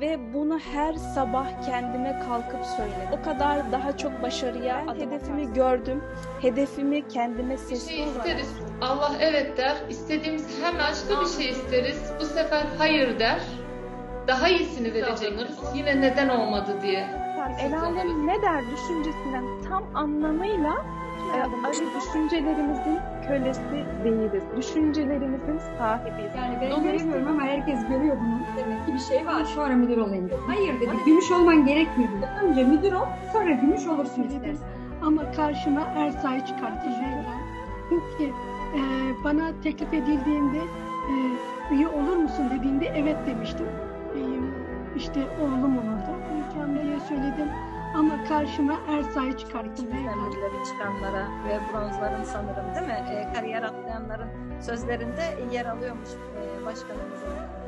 ve bunu her sabah kendime kalkıp söyledim. O kadar daha çok başarıya Ben hedefimi atarsın. gördüm. Hedefimi kendime Bir sesli şey olarak isteriz. Allah evet der. İstediğimiz hem başka bir şey isteriz. Bu sefer hayır der. Daha iyisini verecektir. Yine neden olmadı diye. El alem ne der düşüncesinden tam anlamıyla e, arı düşüncelerimizin kölesi değiliz. Düşüncelerimizin sahibiyiz. Yani ben göremiyorum ama herkes görüyor bir şey var. Sonra müdür olayım dedi. Hayır dedi. Gümüş olman gerekmiyor dedi. Önce müdür ol, sonra gümüş olursun istersen. Ama karşıma Ersa'yı çıkarttı. Çünkü e, bana teklif edildiğinde e, üye olur musun dediğinde evet demiştim. E, işte oğlum olurdu. Mükemmele söyledim. Ama karşıma Ersa'yı çıkarttı Zehra. demirleri çıkanlara ve bronzların sanırım değil mi? E, kariyer atlayanların sözlerinde yer alıyormuş e, başkanımızın